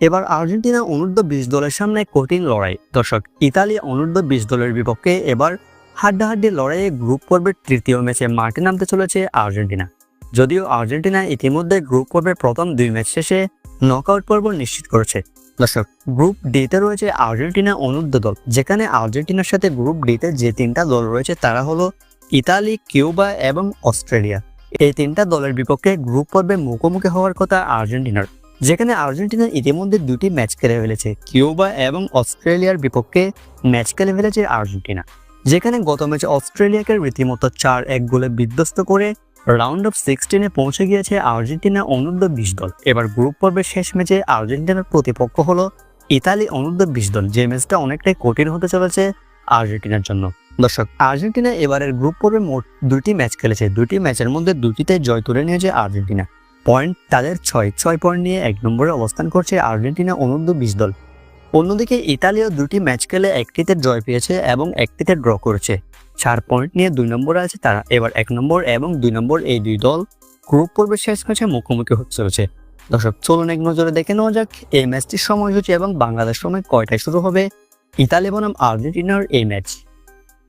এবার আর্জেন্টিনা অনূর্ধ্ব বিশ দলের সামনে কঠিন লড়াই। দর্শক ইতালি অনূর্ধ্ব বিশ দলের বিপক্ষে এবার হাড্ডাহাড্ডি লড়াইয়ে গ্রুপ পর্বের তৃতীয় ম্যাচে মাঠে নামতে চলেছে আর্জেন্টিনা। যদিও আর্জেন্টিনা ইতিমধ্যে গ্রুপ পর্বের প্রথম দুই ম্যাচ শেষে নকআউট পর্ব নিশ্চিত করেছে। দর্শক, গ্রুপ ডিতে রয়েছে আর্জেন্টিনা অনূর্ধ্ব দল। যেখানে আর্জেন্টিনার সাথে গ্রুপ ডিতে যে তিনটা দল রয়েছে তারা হলো ইতালি, কিউবা এবং অস্ট্রেলিয়া। এই তিনটা দলের বিপক্ষে গ্রুপ পর্বে মুখোমুখি হওয়ার কথা আর্জেন্টিনার। যেখানে আর্জেন্টিনা ইতিমধ্যে দুটি ম্যাচ খেলে ফেলেছে, কিউবা এবং অস্ট্রেলিয়ার বিপক্ষে ম্যাচ খেলে ফেলেছে আর্জেন্টিনা, যেখানে গত ম্যাচে অস্ট্রেলিয়াকে রীতিমতো চার এক গোলে বিধ্বস্ত করে রাউন্ড অফ সিক্সটিনে পৌঁছে গিয়েছে আর্জেন্টিনা অনূর্ধ্ব বিশ দল। এবার গ্রুপ পর্বের শেষ ম্যাচে আর্জেন্টিনার প্রতিপক্ষ হলো ইতালি অনূর্ধ্ব বিশ দল, যে ম্যাচটা অনেকটাই কঠিন হতে চলেছে আর্জেন্টিনার জন্য। দর্শক, আর্জেন্টিনা এবারের গ্রুপ পর্বে মোট দুটি ম্যাচ খেলেছে, দুটি ম্যাচের মধ্যে দুটিতে জয় তুলে নিয়েছে আর্জেন্টিনা। পয়েন্ট তাদের ছয় ছয় পয়েন্ট নিয়ে এক নম্বরে অবস্থান করছে আর্জেন্টিনা অনূর্ধ্ব বিশ দল। অন্যদিকে ইতালিও দুটি ম্যাচ খেলে একটিতে জয় পেয়েছে এবং একটিতে ড্র করেছে। চার পয়েন্ট নিয়ে দুই নম্বরে আছে তারা। এবার এক নম্বর এবং দুই নম্বর এই দুই দল গ্রুপ পর্বে শেষ ম্যাচে মুখোমুখি হতে চলেছে। দর্শক, চলুন এক নজরে দেখে নেওয়া যাক এই ম্যাচটির সময়সূচি এবং বাংলাদেশ সময় কয়টায় শুরু হবে ইতালি বনাম আর্জেন্টিনার এই ম্যাচ।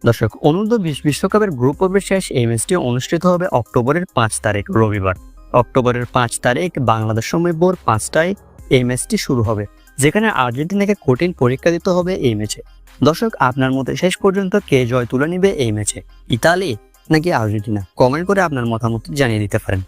দর্শক, অনূর্ধ্ব বিশ বিশ্বকাপের গ্রুপ পর্বের শেষ এই ম্যাচটি অনুষ্ঠিত হবে অক্টোবরের পাঁচ তারিখ, রবিবার। অক্টোবরের পাঁচ তারিখ, বাংলাদেশ সময় ভোর পাঁচটায় এই ম্যাচটি শুরু হবে, যেখানে আর্জেন্টিনাকে কঠিন পরীক্ষা দিতে হবে এই ম্যাচে। দর্শক, আপনার মতে শেষ পর্যন্ত কে জয় তুলে নিবে এই ম্যাচে? ইতালি নাকি আর্জেন্টিনা? কমেন্ট করে আপনার মতামত জানিয়ে দিতে পারেন।